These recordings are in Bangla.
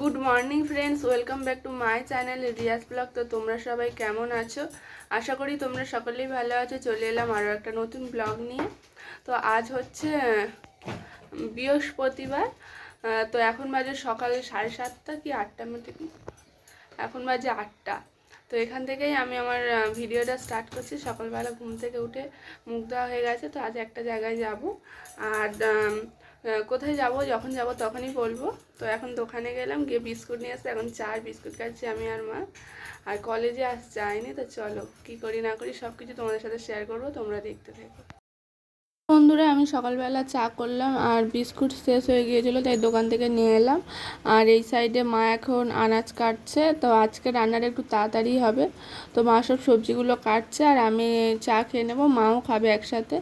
Good morning friends welcome back to my channel Riaz blog তো তোমরা সবাই কেমন আছো? আশা করি তোমরা সকলেই ভালো আছো। চলে এলাম আরও একটা নতুন ব্লগ নিয়ে। তো আজ হচ্ছে বৃহস্পতিবার। তো এখন বাজে সকালে সাড়ে সাতটা কি আটটা মধ্যে এখন বাজে আটটা। তো এখান থেকেই আমি আমার ভিডিওটা স্টার্ট করছি। সকালবেলা ঘুম থেকে উঠে মুখ দেওয়া হয়ে গেছে। তো আজ একটা জায়গায় যাব। আর কোথায় যাব, যখন যাব তখনই বলব। তো এখন দোকানে গেলাম, গিয়ে বিস্কুট নিয়ে আসতে এখন চার বিস্কুট খাচ্ছি আমি আর মা। আর কলেজে আস, যায়নি, তো চলো। কি করি না করি সব কিছু তোমাদের সাথে শেয়ার করব, তোমরা দেখতে থাকো। বন্ধুরা, আমি সকালবেলা চা করলাম আর বিস্কুট শেষ হয়ে গিয়েছিল, তাই দোকান থেকে নিয়ে এলাম। আর এই সাইডে মা এখন আনাজ কাটছে, তো আজকে রান্নাটা একটু তাড়াতাড়ি হবে। তো মা সব সবজিগুলো কাটছে আর আমি চা খেয়ে নেব, মাও খাবে একসাথে।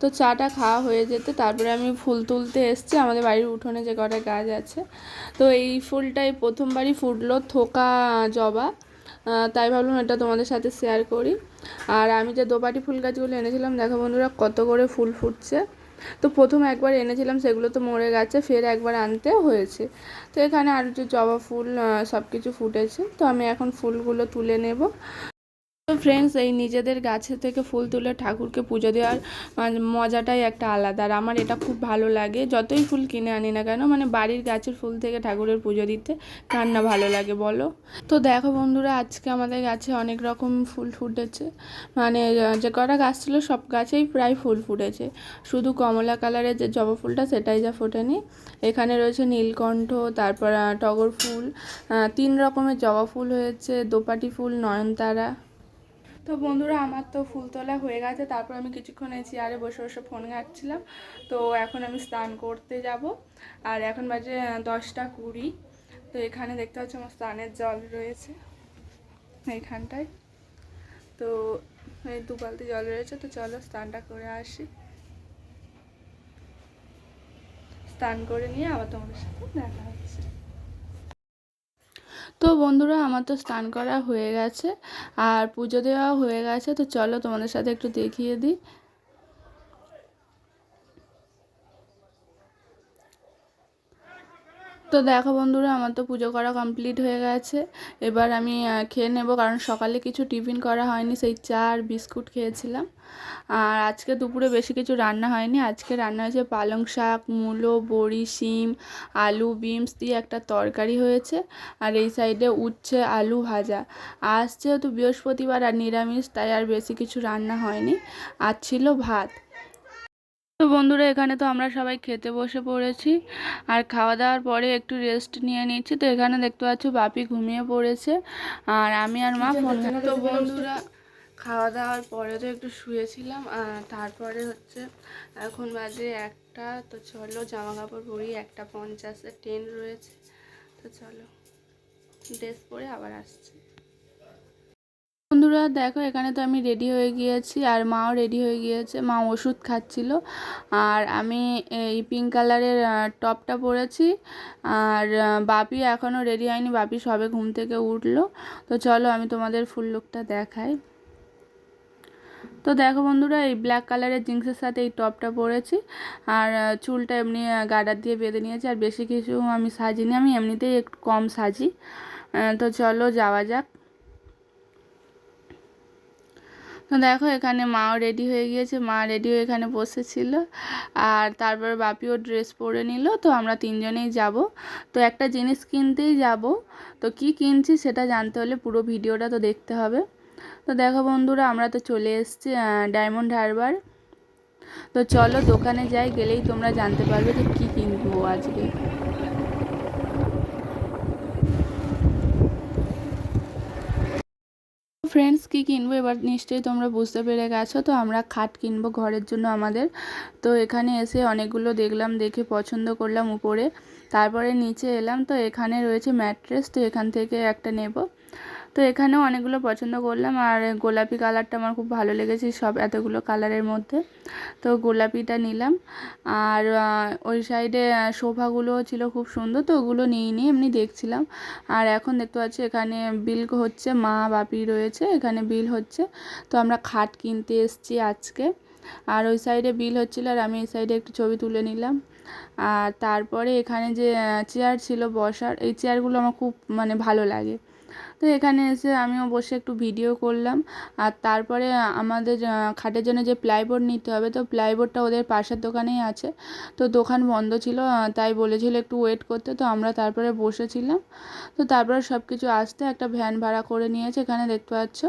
তো চাটা খাওয়া হয়ে যেতে, তারপরে আমি ফুল তুলতে এসছি, আমাদের বাড়ির উঠোনে যে কটা গাছ আছে। তো এই ফুলটাই প্রথমবারই ফুটলো থোকা জবা। তাই ভাবলাম এটা তোমাদের সাথে শেয়ার করি। আর আমি যে দোপাটি ফুল গাছগুলো এনেছিলাম, দেখো বন্ধুরা কত করে ফুল ফুটছে। তো প্রথম একবার এনেছিলাম, সেগুলো তো মরে গেছে, ফের একবার আনতে হয়েছে। তো এখানে আর যে জবা ফুল সব কিছু ফুটেছে। তো আমি এখন ফুলগুলো তুলে নেব। তো ফ্রেন্ডস এই নিজেদের গাছে থেকে ফুল তুলে ঠাকুরকে পুজো দেওয়ার মজাটাই একটা আলাদা। আর আমার এটা খুব ভালো লাগে। যতই ফুল কিনে আনি না কেন মানে বাড়ির গাছের ফুল থেকে ঠাকুরের পুজো দিতে কার না ভালো লাগে, বলো? তো দেখো বন্ধুরা, আজকে আমাদের গাছে অনেক রকম ফুল ফুটেছে। মানে যে কটা গাছ ছিল, সব গাছেই প্রায় ফুল ফুটেছে। শুধু কমলা কালারের যে জবা ফুলটা, সেটাই যা ফোটেনি। এখানে রয়েছে নীলকণ্ঠ, তারপর টগর ফুল তিন রকমের জবা ফুল হয়েছে, দোপাটি ফুল, নয়নতারা তো বন্ধুরা, আমার তো ফুল তোলা হয়ে গেছে। তারপর আমি কিছুক্ষণ এই চেয়ারে বসে বসে ফোন ঘাঁটছিলাম। তো এখন আমি স্নান করতে যাব। আর এখন বাজে দশটা কুড়ি। তো এখানে দেখতে পাচ্ছি আমার স্নানের জল রয়েছে এইখানটায়। তো এই দু বালতি জল রয়েছে। তো চলো স্নানটা করে আসি। স্নান করে নিয়ে আবার তোমাদের সাথে দেখা হচ্ছে। তো বন্ধুরা আমার তো স্নান করা হয়ে গেছে আর পুজো দেওয়া হয়ে গেছে, তো চলো তোমাদের সাথে একটু দেখিয়ে দিই। তো দেখো বন্ধুরা, আমার তো পুজো করা কমপ্লিট হয়ে গেছে। এবার আমি খেয়ে নেব, কারণ সকালে কিছু টিফিন করা হয়নি, সেই চা আর বিস্কুট খেয়েছিলাম। আর আজকে দুপুরে বেশি কিছু রান্না হয়নি। আজকে রান্না হয়েছে পালং শাক, মূলো, বড়ি, শিম, আলু বিমস দিয়ে একটা তরকারি হয়েছে। আর এই সাইডে উচ্ছে, আলু ভাজা। আজ যেহেতু বৃহস্পতিবার আর নিরামিষ, তাই আর বেশি কিছু রান্না হয়নি। আর ছিল ভাত। তো বন্ধুরা এখানে তো আমরা সবাই খেতে বসে পড়েছি। আর খাওয়া দাওয়ার পরে একটু রেস্ট নিয়ে নিচ্ছি। তো এখানে দেখতে পাচ্ছ বাপি ঘুমিয়ে পড়েছে। আর আমি আর মা ফোন তো বন্ধুরা খাওয়া দাওয়ার পরে তো একটু শুয়েছিলাম। আর তারপরে হচ্ছে এখন বাজে একটা। তো চলো জামা কাপড় পরি একটা পঞ্চাশে ট্রেন রয়েছে। তো চলো ড্রেস পরে আবার আসছি। বন্ধুরা, দেখো, এখানে তো আমি রেডি হয়ে গিয়েছি আর মাও রেডি হয়ে গিয়েছে। মা ওষুধ খাচ্ছিল আর আমি এই পিঙ্ক কালারের টপটা পরেছি আর বাপি এখনও রেডি হয়নি। বাপি সবে ঘুম থেকে উঠল। তো চলো, আমি তোমাদের ফুল লুকটা দেখাই। তো দেখো বন্ধুরা, এই ব্ল্যাক কালারের জিন্সের সাথে এই টপটা পরেছি আর চুলটা এমনি গার্ডার দিয়ে বেঁধে নিয়েছি আর বেশি কিছু আমি সাজিনি। আমি এমনিতেই একটু কম সাজি। তো চলো, যাওয়া যাক। তো দেখো, এখানে মাও রেডি হয়ে গিয়েছে। মা রেডি হয়ে এখানে বসেছিল। আর তারপর বাপিও ড্রেস পরে নিল। তো আমরা তিনজনেই যাব। তো একটা জিনিস কিনতেই যাব। তো কি কিনছি সেটা জানতে হলে পুরো ভিডিওটা তো দেখতে হবে। তো দেখো বন্ধুরা, আমরা তো চলে এসেছি ডায়মন্ড হারবার তো চলো দোকানে যাই, গেলেই তোমরা জানতে পারবে যে কী কিনবো আজকে। ফ্রেন্ডস কি কিনবো? এবার নিশ্চয়ই তোমরা বুঝতে পেরে গেছো। তো আমরা খাট কিনবো ঘরের জন্য আমাদের। তো এখানে এসে অনেকগুলো দেখলাম, দেখে পছন্দ করলাম উপরে। তারপরে নিচে এলাম। তো এখানে রয়েছে ম্যাট্রেস। তো এখান থেকে একটা নেব। তো এখানেও অনেকগুলো পছন্দ করলাম আর গোলাপি কালারটা আমার খুব ভালো লেগেছে সব এতগুলো কালারের মধ্যে। তো গোলাপিটা নিলাম আর ওই সাইডে সোফাগুলোও ছিল খুব সুন্দর তো ওগুলো নিয়ে নিয়ে এমনি দেখছিলাম। আর এখন দেখতে পাচ্ছি এখানে বিল হচ্ছে, মা, বাপি রয়েছে, এখানে বিল হচ্ছে। তো আমরা খাট কিনতে এসছি আজকে। আর ওই সাইডে বিল হচ্ছিল আর আমি এই সাইডে একটু ছবি তুলে নিলাম। আর তারপরে এখানে যে চেয়ার ছিল বসার, এই চেয়ারগুলো আমার খুব মানে ভালো লাগে। তো এখানে এসে আমিও বসে একটু ভিডিও করলাম। আর তারপরে আমাদের খাটের জন্য যে প্লাইবোর্ড নিতে হবে, তো প্লাইবোর্ডটা ওদের পাশের দোকানেই আছে। তো দোকান বন্ধ ছিল তাই বলেছিল একটু ওয়েট করতে। তো আমরা তারপরে বসেছিলাম। তো তারপরে সব কিছু আসতে একটা ভ্যান ভাড়া করে নিয়েছে, এখানে দেখতে পাচ্ছ।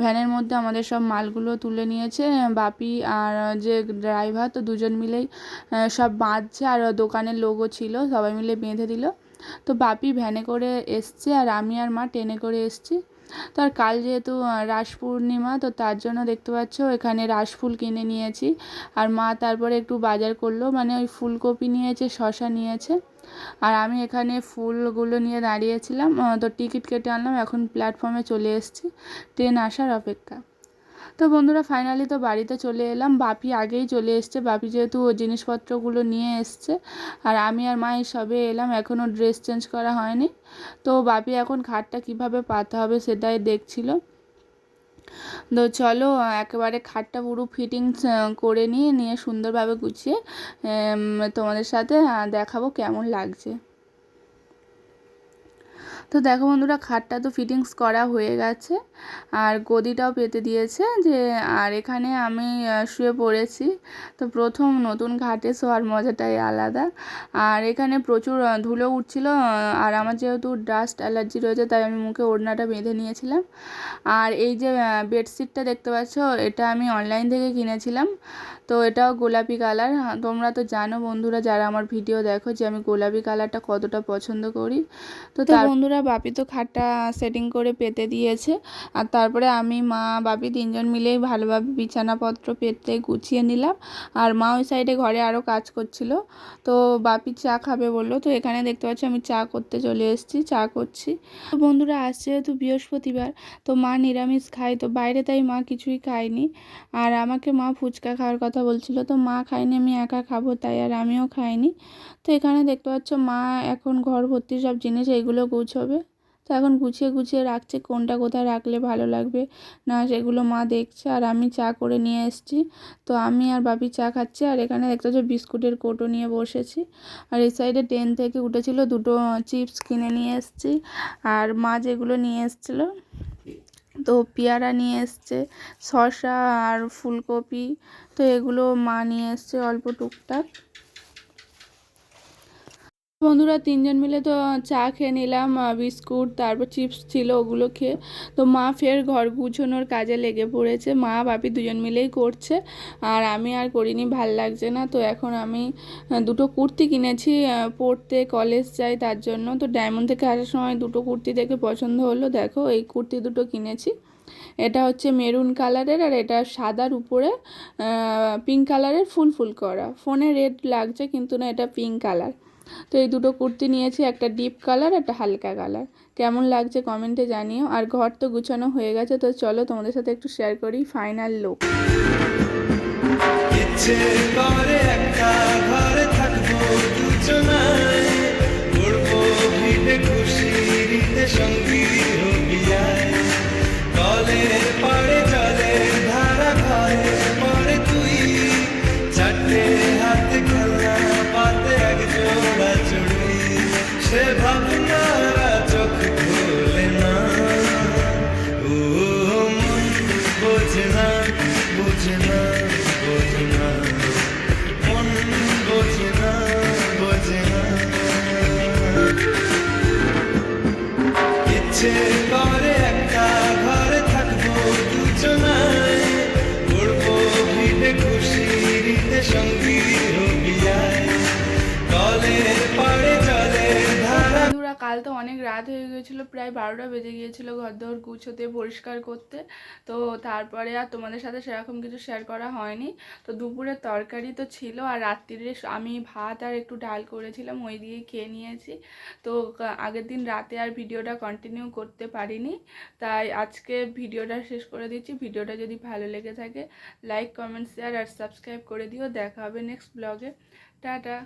ভ্যানের মধ্যে আমাদের সব মালগুলো তুলে নিয়েছে, বাপি আর যে ড্রাইভার তো দুজন মিলেই সব বাঁধছে। আর দোকানের লোগো ছিল, সবাই মিলে বেঁধে দিল। তো বাপি ভ্যানে করে এসছে আর আমি আর মা ট্রেনে করে এসছি। তো আর কাল যেহেতু রাস পূর্ণিমা, তো তার জন্য দেখতে পাচ্ছ এখানে রাস ফুল কিনে নিয়েছি। আর মা তারপরে একটু বাজার করল মানে ওই ফুলকপি নিয়েছে শশা নিয়েছে। আর আমি এখানে ফুলগুলো নিয়ে দাঁড়িয়েছিলাম তো টিকিট কেটে আনলাম, এখন প্ল্যাটফর্মে চলে এসেছি, ট্রেন আসার অপেক্ষা। তো বন্ধুরা ফাইনালি তো বাড়িতে চলে এলাম। বাপি আগেই চলে এসছে। বাপি যেহেতু জিনিসপত্রগুলো নিয়ে এসছে আর আমি আর মা সবে এলাম। এখনও ড্রেস চেঞ্জ করা হয়নি। তো বাপি এখন খাটটা কীভাবে পাতা হবে সেটাই দেখছিল। তো চলো, একেবারে খাটটা পুরো ফিটিংস করে নিয়ে নিয়ে সুন্দরভাবে গুছিয়ে তোমাদের সাথে দেখাবো কেমন লাগছে। তো দেখো বন্ধুরা খাটটা তো ফিটিংস করা হয়ে গেছে। আর গদিটাও পেতে দিয়েছে যে আর এখানে আমি শুয়ে পড়েছি। তো প্রথম নতুন ঘাটে শোয়ার মজাটাই আলাদা। আর এখানে প্রচুর ধুলো উঠছিল আর আমার যেহেতু ডাস্ট অ্যালার্জি রয়েছে তাই আমি মুখে ওড়নাটা বেঁধে নিয়েছিলাম। আর এই যে বেডশিটটা দেখতে পাচ্ছ এটা আমি অনলাইন থেকে কিনেছিলাম। তো এটাও গোলাপি কালার তোমরা তো জানো বন্ধুরা যারা আমার ভিডিও দেখো যে আমি গোলাপি কালারটা কতটা পছন্দ করি। তো তার বন্ধুরা বাপি তো খাটটা সেটিং করে পেতে দিয়েছে। আর তারপরে আমি, মা, বাপি তিনজন মিলেই ভালোভাবে বিছানাপত্র পেতে গুছিয়ে নিলাম। আর মা ওই সাইডে ঘরে আরও কাজ করছিল। তো বাপি চা খাবে বলল। তো এখানে দেখতে পাচ্ছি আমি চা করতে চলে এসেছি, চা করছি। তো বন্ধুরা আসছে যেহেতু বৃহস্পতিবার, তো মা নিরামিষ খায়। তো বাইরে তাই মা কিছুই খায়নি। আর আমাকে মা ফুচকা খাওয়ার কথা বলছিল। তো মা খায়নি, আমি একা খাব, তাই আর আমিও খাইনি। তো এখানে দেখতে পাচ্ছ মা এখন ঘর ভর্তি সব জিনিস, এইগুলো গুছবে। তো এখন গুছিয়ে গুছিয়ে রাখছে, কোনটা কোথায় রাখলে ভালো লাগবে? না, সেগুলো মা দেখছে আর আমি চা করে নিয়ে এসেছি। তো আমি আর বাপি চা খাচ্ছি আর এখানে দেখতে পাচ্ছ বিস্কুটের কোটো নিয়ে বসেছি। আর এই সাইডে ট্রেন থেকে উঠেছিল দুটো চিপস কিনে নিয়ে এসেছি। আর মা যেগুলো নিয়ে এসেছিল, তো পেয়ারা নিয়ে এসছে, শসা আর ফুলকপি, তো এগুলো মা নিয়ে এসছে অল্প টুকটাক। বন্ধুরা তিনজন মিলে তো চা খেয়ে নিলাম বিস্কুট, তারপর চিপস ছিল ওগুলো খেয়ে। তো মা ফের ঘর গুছোনোর কাজে লেগে পড়েছে। মা বাপি দুজন মিলেই করছে। আর আমি আর করিনি, ভালো লাগছে না। তো এখন আমি দুটো কুর্তি কিনেছি পড়তে কলেজ যাই তার জন্য। তো ডায়মন্ড থেকে আসার সময় দুটো কুর্তি দেখে পছন্দ হলো। দেখো, এই কুর্তি দুটো কিনেছি। এটা হচ্ছে মেরুন কালারের আর এটা সাদার উপরে পিঙ্ক কালারের ফুল ফুল করা। ফোনে রেড লাগছে, কিন্তু না, এটা পিঙ্ক কালার। তো এই দুটো কুর্তি নিয়েছি, একটা ডিপ কালার একটা হালকা কালার কেমন লাগছে কমেন্টে জানিও। আর ঘর তো গুছানো হয়ে গেছে, তো চলো তোমাদের সাথে একটু শেয়ার করি ফাইনাল লুক খুশি। কাল তো অনেক রাত হয়ে গিয়েছিল, প্রায় বারোটা বেজে গিয়েছিল ঘর দর গুছোতে, পরিষ্কার করতে। তো তারপরে আর তোমাদের সাথে সেরকম কিছু শেয়ার করা হয়নি। তো দুপুরের তরকারি তো ছিল আর রাত্রিরে আমি ভাত আর একটু ডাল করেছিলাম, ওই দিয়ে খেয়ে নিয়েছি। তো আগের দিন রাতে আর ভিডিওটা কন্টিনিউ করতে পারিনি। তাই আজকে ভিডিওটা শেষ করে দিচ্ছি। ভিডিওটা যদি ভালো লেগে থাকে লাইক কমেন্ট শেয়ার আর সাবস্ক্রাইব করে দিও। দেখা হবে নেক্সট ব্লগে টাটা।